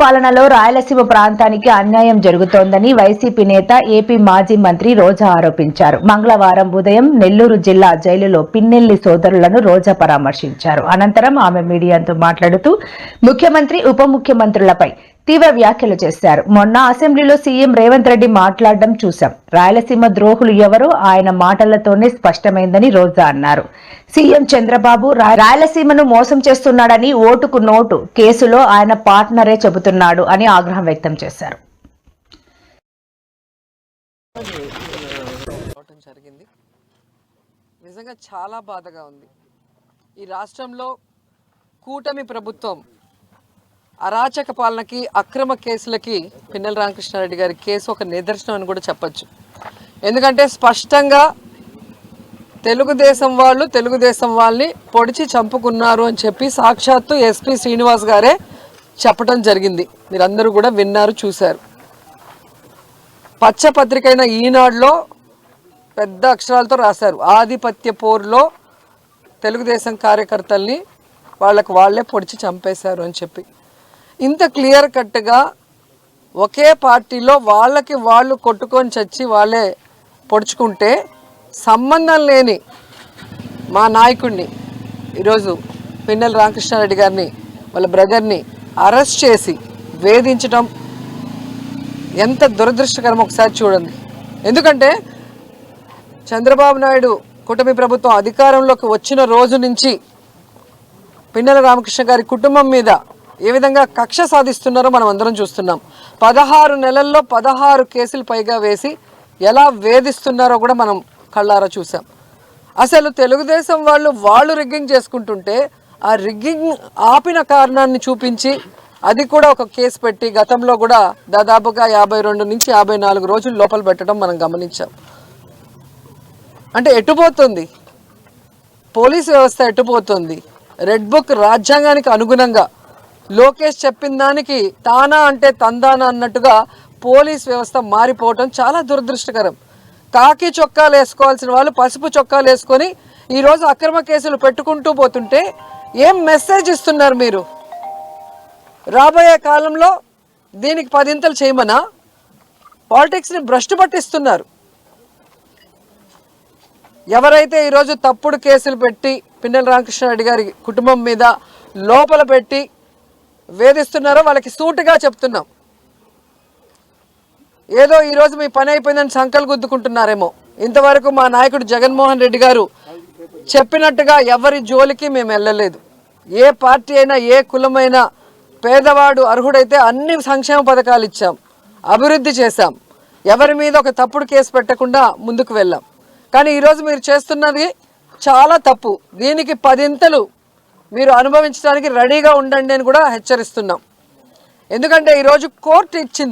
పాలనలో రాయలసీమ ప్రాంతానికి అన్యాయం జరుగుతోందని వైసీపీ నేత ఏపీ మాజీ మంత్రి రోజా ఆరోపించారు. మంగళవారం ఉదయం నెల్లూరు జిల్లా జైలులో పిన్నెల్లి సోదరులను రోజా పరామర్శించారు. అనంతరం ఆమె మీడియాతో మాట్లాడుతూ ముఖ్యమంత్రి ఉప ముఖ్యమంత్రులపై తీవ్ర వ్యాఖ్యలు చేశారు. మొన్న అసెంబ్లీలో సీఎం రేవంత్ రెడ్డి మాట్లాడడం చూశాం. రాయలసీమ ద్రోహులు ఎవరో ఆయన మాటలతోనే స్పష్టమైందని రోజా అన్నారు. సీఎం చంద్రబాబు రాయలసీమను మోసం చేస్తున్నాడని ఓటుకు నోటు కేసులో ఆయన పార్ట్నరే చెబుతున్నాడు అని ఆగ్రహం వ్యక్తం చేశారు. జరిగింది. నిజంగా చాలా బాధగా ఉంది. ఈ రాష్ట్రంలో కూటమి ప్రభుత్వం అరాచక పాలనకి అక్రమ కేసులకి పిన్నెల రామకృష్ణారెడ్డి గారి కేసు ఒక నిదర్శనం అని కూడా చెప్పొచ్చు. ఎందుకంటే స్పష్టంగా తెలుగుదేశం వాళ్ళు తెలుగుదేశం వాళ్ళని పొడిచి చంపుకున్నారు అని చెప్పి సాక్షాత్తు ఎస్పి శ్రీనివాస్ గారే చెప్పడం జరిగింది. మీరందరూ కూడా విన్నారు చూశారు. పచ్చపత్రిక అయిన ఈనాడులో పెద్ద అక్షరాలతో రాశారు. ఆధిపత్య పోరులో తెలుగుదేశం కార్యకర్తల్ని వాళ్ళకు వాళ్ళే పొడిచి చంపేశారు అని చెప్పి. ఇంత క్లియర్ కట్గా ఒకే పార్టీలో వాళ్ళకి వాళ్ళు కొట్టుకొని చచ్చి వాళ్ళే పొడుచుకుంటే సంబంధం లేని మా నాయకుడిని ఈరోజు పిన్నెల రామకృష్ణారెడ్డి గారిని వాళ్ళ బ్రదర్ని అరెస్ట్ చేసి వేధించడం ఎంత దురదృష్టకరం ఒకసారి చూడండి. ఎందుకంటే చంద్రబాబు నాయుడు కూటమి ప్రభుత్వం అధికారంలోకి వచ్చిన రోజు నుంచి పిన్నెల రామకృష్ణ గారి కుటుంబం మీద ఏ విధంగా కక్ష సాధిస్తున్నారో మనం అందరం చూస్తున్నాం. పదహారు నెలల్లో పదహారు కేసులు పైగా వేసి ఎలా వేధిస్తున్నారో కూడా మనం కళ్ళారా చూసాం అసలు తెలుగుదేశం వాళ్ళు వాళ్ళు రిగ్గింగ్ చేసుకుంటుంటే ఆ రిగ్గింగ్ ఆపిన కారణాన్ని చూపించి అది కూడా ఒక కేసు పెట్టి గతంలో కూడా దాదాపుగా యాభై రెండు నుంచి యాభై నాలుగు రోజులు లోపల పెట్టడం మనం గమనించాం. అంటే ఎటుపోతుంది? పోలీస్ వ్యవస్థ ఎట్టుపోతుంది రెడ్ బుక్ రాజ్యాంగానికి అనుగుణంగా లోకేష్ చెప్పిన దానికి తానా అంటే తందానా అన్నట్టుగా పోలీస్ వ్యవస్థ మారిపోవటం చాలా దురదృష్టకరం. కాకి చొక్కాలు వేసుకోవాల్సిన వాళ్ళు పసుపు చొక్కాలు వేసుకొని ఈరోజు అక్రమ కేసులు పెట్టుకుంటూ పోతుంటే ఏం మెసేజ్ ఇస్తున్నారు మీరు? రాబోయే కాలంలో దీనికి పదింతలు చేయమనా? పాలిటిక్స్ని భ్రష్టు పట్టిస్తున్నారు. ఎవరైతే ఈరోజు తప్పుడు కేసులు పెట్టి పిన్నెల రామకృష్ణారెడ్డి గారి కుటుంబం మీద లోపల పెట్టి వేధిస్తున్నారో వాళ్ళకి సూటిగా చెప్తున్నాం. ఏదో ఈరోజు మీ పని అయిపోయిందని సంకలు గుద్దుకుంటున్నారేమో. ఇంతవరకు మా నాయకుడు జగన్మోహన్ రెడ్డి గారు చెప్పినట్టుగా ఎవరి జోలికి మేము వెళ్ళలేదు. ఏ పార్టీ అయినా ఏ కులమైనా పేదవాడు అర్హుడైతే అన్ని సంక్షేమ పథకాలు ఇచ్చాం. అభివృద్ధి చేశాం. ఎవరి మీద ఒక తప్పుడు కేసు పెట్టకుండా ముందుకు వెళ్ళాం. కానీ ఈరోజు మీరు చేస్తున్నది చాలా తప్పు. దీనికి పదింతలు మీరు అనుభవించడానికి రెడీగా ఉండండి అని కూడా హెచ్చరిస్తున్నాం. ఎందుకంటే ఈరోజు కోర్టు ఇచ్చింది